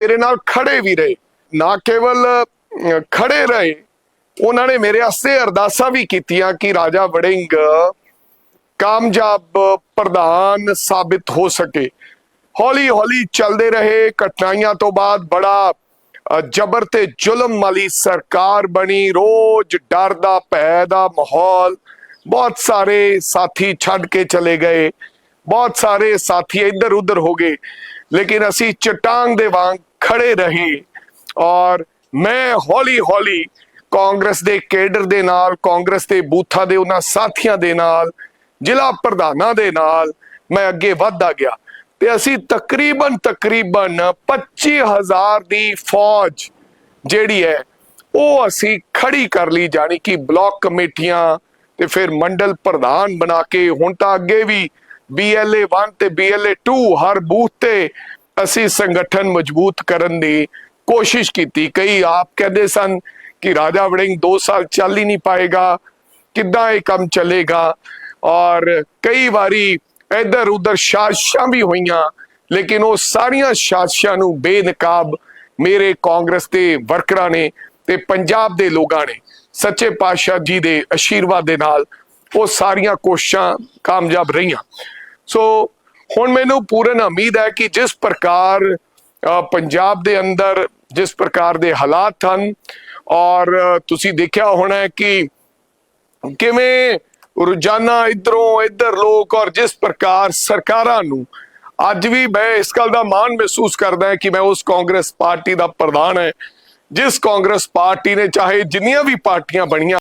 ਮੇਰੇ ਨਾਲ ਖੜੇ ਵੀ ਰਹੇ, ਨਾ ਕੇਵਲ ਖੜੇ ਰਹੇ, ਉਹਨਾਂ ਨੇ ਮੇਰੇ ਵਾਸਤੇ ਅਰਦਾਸਾਂ ਵੀ ਕੀਤੀਆਂ ਕਿ ਰਾਜਾ ਵੜਿੰਗ ਕਾਮਯਾਬ ਪ੍ਰਧਾਨ ਸਾਬਿਤ ਹੋ ਸਕੇ। ਹੌਲੀ ਹੌਲੀ ਚੱਲਦੇ ਰਹੇ ਕਠਿਨਾਈਆਂ ਤੋਂ ਬਾਅਦ ਬੜਾ ਜ਼ਬਰ ਤੇ ਜ਼ੁਲਮ ਵਾਲੀ ਸਰਕਾਰ ਬਣੀ, ਰੋਜ਼ ਡਰ ਦਾ, ਭੈ ਦਾ ਮਾਹੌਲ, ਬਹੁਤ ਸਾਰੇ ਸਾਥੀ ਛੱਡ ਕੇ ਚਲੇ ਗਏ। ਬਹੁਤ ਸਾਰੇ ਸਾਥੀ ਇੱਧਰ ਉੱਧਰ ਹੋ ਗਏ, ਲੇਕਿਨ ਅਸੀਂ ਚਟਾਂਗ ਦੇ ਵਾਂਗ ਖੜੇ ਰਹੇ ਔਰ ਮੈਂ ਹੌਲੀ ਹੌਲੀ ਕਾਂਗਰਸ ਦੇ ਕੇਡਰ ਦੇ ਨਾਲ, ਕਾਂਗਰਸ ਦੇ ਬੂਥਾਂ ਦੇ ਉਹਨਾਂ ਸਾਥੀਆਂ ਦੇ ਨਾਲ, ਜ਼ਿਲ੍ਹਾ ਪ੍ਰਧਾਨਾਂ ਦੇ ਨਾਲ ਮੈਂ ਅੱਗੇ ਵਧਦਾ ਗਿਆ ਤੇ ਅਸੀਂ ਤਕਰੀਬਨ ਤਕਰੀਬਨ 25000 ਦੀ ਫੌਜ ਜਿਹੜੀ ਹੈ, ਉਹ ਅਸੀਂ ਖੜੀ ਕਰ ਲਈ, ਜਾਣੀ ਕਿ ਬਲਾਕ ਕਮੇਟੀਆਂ ਤੇ ਫਿਰ ਮੰਡਲ ਪ੍ਰਧਾਨ ਬਣਾ ਕੇ ਹੁਣ ਤਾਂ ਅੱਗੇ ਵੀ BLA 1 ਤੇ BLA 2 ਹਰ ਬੂਥ ਤੇ ਅਸੀਂ ਸੰਗਠਨ ਮਜ਼ਬੂਤ ਕਰਨ ਦੀ ਕੋਸ਼ਿਸ਼ ਕੀਤੀ। ਕਈ ਆਪ ਕਹਿੰਦੇ ਸਨ ਕਿ ਰਾਜਾ ਵੜਿੰਗ 2 ਸਾਲ ਚੱਲ ਹੀ ਨਹੀਂ ਪਾਏਗਾ, ਕਿੱਦਾਂ ਇਹ ਕੰਮ ਚੱਲੇਗਾ? ਔਰ ਕਈ ਵਾਰੀ ਇੱਧਰ ਉੱਧਰ ਸਾਜ਼ਿਸ਼ਾਂ ਵੀ ਹੋਈਆਂ, ਲੇਕਿਨ ਉਹ ਸਾਰੀਆਂ ਸਾਜ਼ਿਸ਼ਾਂ ਨੂੰ ਬੇਨਕਾਬ ਮੇਰੇ ਕਾਂਗਰਸ ਦੇ ਵਰਕਰਾਂ ਨੇ ਤੇ ਪੰਜਾਬ ਦੇ ਲੋਕਾਂ ਨੇ, ਸੱਚੇ ਪਾਤਸ਼ਾਹ ਜੀ ਦੇ ਅਸ਼ੀਰਵਾਦ ਦੇ ਨਾਲ ਉਹ ਸਾਰੀਆਂ ਕੋਸ਼ਿਸ਼ਾਂ ਕਾਮਯਾਬ ਰਹੀਆਂ। ਸੋ ਹੁਣ ਮੈਨੂੰ ਪੂਰਨ ਉਮੀਦ ਹੈ ਕਿ ਜਿਸ ਪ੍ਰਕਾਰ ਪੰਜਾਬ ਦੇ ਅੰਦਰ ਜਿਸ ਪ੍ਰਕਾਰ ਦੇ ਹਾਲਾਤ ਹਨ, ਔਰ ਤੁਸੀਂ ਦੇਖਿਆ ਹੋਣਾ ਕਿ ਕਿਵੇਂ ਰੋਜ਼ਾਨਾ ਇਧਰੋਂ ਇੱਧਰ ਲੋਕ ਔਰ ਜਿਸ ਪ੍ਰਕਾਰ ਸਰਕਾਰਾਂ ਨੂੰ ਅੱਜ ਵੀ ਮੈਂ ਇਸ ਗੱਲ ਦਾ ਮਾਣ ਮਹਿਸੂਸ ਕਰਦਾ ਹਾਂ ਕਿ ਮੈਂ ਉਸ ਕਾਂਗਰਸ ਪਾਰਟੀ ਦਾ ਪ੍ਰਧਾਨ ਹੈ, ਜਿਸ ਕਾਂਗਰਸ ਪਾਰਟੀ ਨੇ ਚਾਹੇ ਜਿੰਨੀਆਂ ਵੀ ਪਾਰਟੀਆਂ ਬਣੀਆਂ